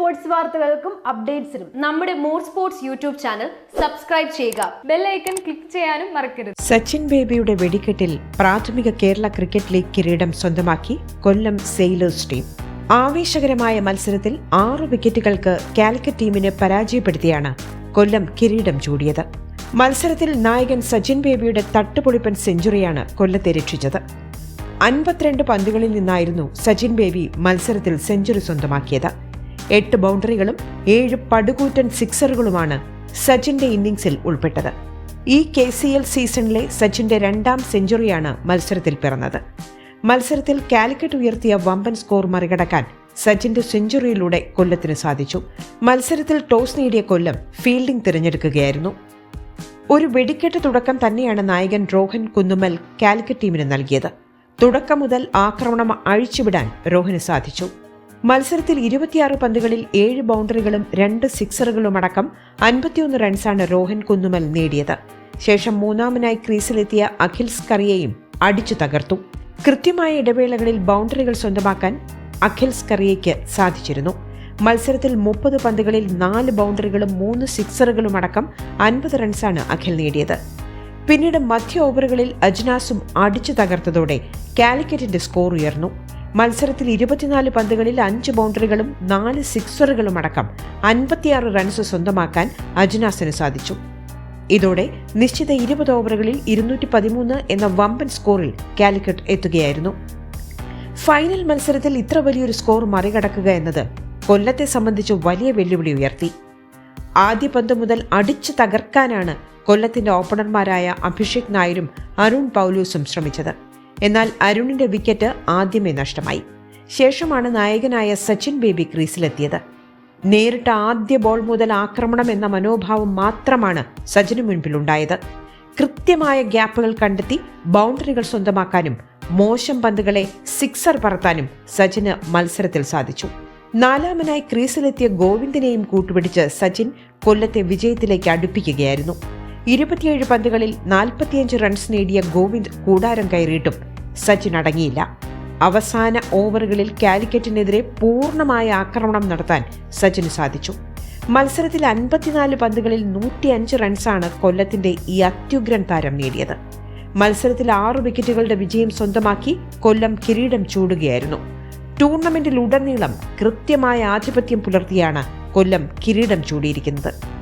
Sports വാർത്തകൾക്കും അപ്ഡേറ്റ്സിനും നമ്മുടെ more sports YouTube channel subscribe ചെയ്യുക. ബെല്ലൈക്കൺ ക്ലിക്ക് ചെയ്യാനും മറക്കരുത്. സച്ചിൻ ബേബിയുടെ വെടിക്കെട്ടിൽ പ്രാഥമിക കേരള ക്രിക്കറ്റ് ലീഗ് കിരീടം സ്വന്തമാക്കി കൊല്ലം സെയിലേഴ്സ് ടീം. ആവേശകരമായ മത്സരത്തിൽ ആറ് വിക്കറ്റുകൾക്ക് കാലിക്കറ്റ് ടീമിനെ പരാജയപ്പെടുത്തിയാണ് കൊല്ലം കിരീടം ചൂടിയത്. മത്സരത്തിൽ നായകൻ സച്ചിൻ ബേബിയുടെ തട്ടുപൊളിപ്പൻ സെഞ്ചുറിയാണ് കൊല്ലത്തെ രക്ഷിച്ചത്. അൻപത്തിരണ്ട് പന്തുകളിൽ നിന്നായിരുന്നു സച്ചിൻ ബേബി മത്സരത്തിൽ സെഞ്ചുറി സ്വന്തമാക്കിയത്. എട്ട് ബൗണ്ടറികളും ഏഴ് പടുകൂറ്റൻ സിക്സറുകളുമാണ് സച്ചിന്റെ ഇന്നിംഗ്സിൽ ഉൾപ്പെട്ടത്. ഈ കെ സി എൽ സീസണിലെ സച്ചിന്റെ രണ്ടാം സെഞ്ചുറിയാണ് മത്സരത്തിൽ പിറന്നത്. മത്സരത്തിൽ കാലിക്കറ്റ് ഉയർത്തിയ വമ്പൻ സ്കോർ മറികടക്കാൻ സച്ചിന്റെ സെഞ്ചുറിയിലൂടെ കൊല്ലത്തിന് സാധിച്ചു. മത്സരത്തിൽ ടോസ് നേടിയ കൊല്ലം ഫീൽഡിംഗ് തിരഞ്ഞെടുക്കുകയായിരുന്നു. ഒരു വെടിക്കെട്ട് തുടക്കം തന്നെയാണ് നായകൻ രോഹൻ കുന്നുമൽ കാലിക്കറ്റ് ടീമിന് നൽകിയത്. തുടക്കം മുതൽ ആക്രമണം അഴിച്ചുവിടാൻ രോഹന് സാധിച്ചു. മത്സരത്തിൽ ഇരുപത്തിയാറ് പന്തുകളിൽ ഏഴ് ബൗണ്ടറികളും രണ്ട് സിക്സറുകളും അടക്കം അൻപത്തിയൊന്ന് റൺസാണ് രോഹൻ കുന്നുമൽ നേടിയത്. ശേഷം മൂന്നാമനായി ക്രീസിലെത്തിയ അഖിൽ സ്കറിയയും അടിച്ചു തകർത്തു. കൃത്യമായ ഇടവേളകളിൽ ബൗണ്ടറികൾ സ്വന്തമാക്കാൻ അഖിൽ സ്കറിയയ്ക്ക് സാധിച്ചിരുന്നു. മത്സരത്തിൽ മുപ്പത് പന്തുകളിൽ നാല് ബൗണ്ടറികളും മൂന്ന് സിക്സറുകളും അടക്കം അൻപത് റൺസാണ് അഖിൽ നേടിയത്. പിന്നീട് മധ്യ ഓവറുകളിൽ അജ്നാസും അടിച്ചു തകർത്തതോടെ കാലിക്കറ്റിന്റെ സ്കോർ ഉയർന്നു. മത്സരത്തിൽ ഇരുപത്തിനാല് പന്തുകളിൽ അഞ്ച് ബൗണ്ടറികളും നാല് സിക്സറുകളും അടക്കം അൻപത്തിയാറ് റൺസ് സ്വന്തമാക്കാൻ അജ്നാസിന് സാധിച്ചു. ഇതോടെ നിശ്ചിത ഇരുപത് ഓവറുകളിൽ ഇരുന്നൂറ്റി പതിമൂന്ന് എന്ന വമ്പൻ സ്കോറിൽ കാലിക്കറ്റ് എത്തുകയായിരുന്നു. ഫൈനൽ മത്സരത്തിൽ ഇത്ര വലിയൊരു സ്കോർ മറികടക്കുക എന്നത് കൊല്ലത്തെ സംബന്ധിച്ച് വലിയ വെല്ലുവിളി ഉയർത്തി. ആദ്യ പന്ത് മുതൽ അടിച്ചു തകർക്കാനാണ് കൊല്ലത്തിന്റെ ഓപ്പണർമാരായ അഭിഷേക് നായരും അരുൺ പൗലൂസും ശ്രമിച്ചത്. എന്നാൽ അരുണിന്റെ വിക്കറ്റ് ആദ്യമേ നഷ്ടമായി. ശേഷമാണ് നായകനായ സച്ചിൻ ബേബി ക്രീസിലെത്തിയത്. നേരിട്ട ആദ്യ ബോൾ മുതൽ ആക്രമണം എന്ന മനോഭാവം മാത്രമാണ് സച്ചിനു മുൻപിലുണ്ടായത്. കൃത്യമായ ഗ്യാപ്പുകൾ കണ്ടെത്തി ബൗണ്ടറികൾ സ്വന്തമാക്കാനും മോശം പന്തുകളെ സിക്സർ പറത്താനും സച്ചിന് മത്സരത്തിൽ സാധിച്ചു. നാലാമനായി ക്രീസിലെത്തിയ ഗോവിന്ദിനെയും കൂട്ടുപിടിച്ച് സച്ചിൻ കൊല്ലത്തെ വിജയത്തിലേക്ക് അടുപ്പിക്കുകയായിരുന്നു. ഇരുപത്തിയേഴ് പന്തുകളിൽ നാൽപ്പത്തിയഞ്ച് റൺസ് നേടിയ ഗോവിന്ദ് കൂടാരം കയറിയിട്ടും സച്ചിൻ അടങ്ങിയില്ല. അവസാന ഓവറുകളിൽ കാലിക്കറ്റിനെതിരെ പൂർണമായ ആക്രമണം നടത്താൻ സച്ചിന് സാധിച്ചു. മത്സരത്തിൽ അൻപത്തിനാല് പന്തുകളിൽ നൂറ്റി അഞ്ച് റൺസാണ് കൊല്ലത്തിന്റെ ഈ അത്യുഗ്രൻ താരം നേടിയത്. മത്സരത്തിൽ ആറ് വിക്കറ്റുകളുടെ വിജയം സ്വന്തമാക്കി കൊല്ലം കിരീടം ചൂടുകയായിരുന്നു. ടൂർണമെന്റിൽ ഉടനീളം കൃത്യമായ ആധിപത്യം പുലർത്തിയാണ് കൊല്ലം കിരീടം ചൂടിയിരിക്കുന്നത്.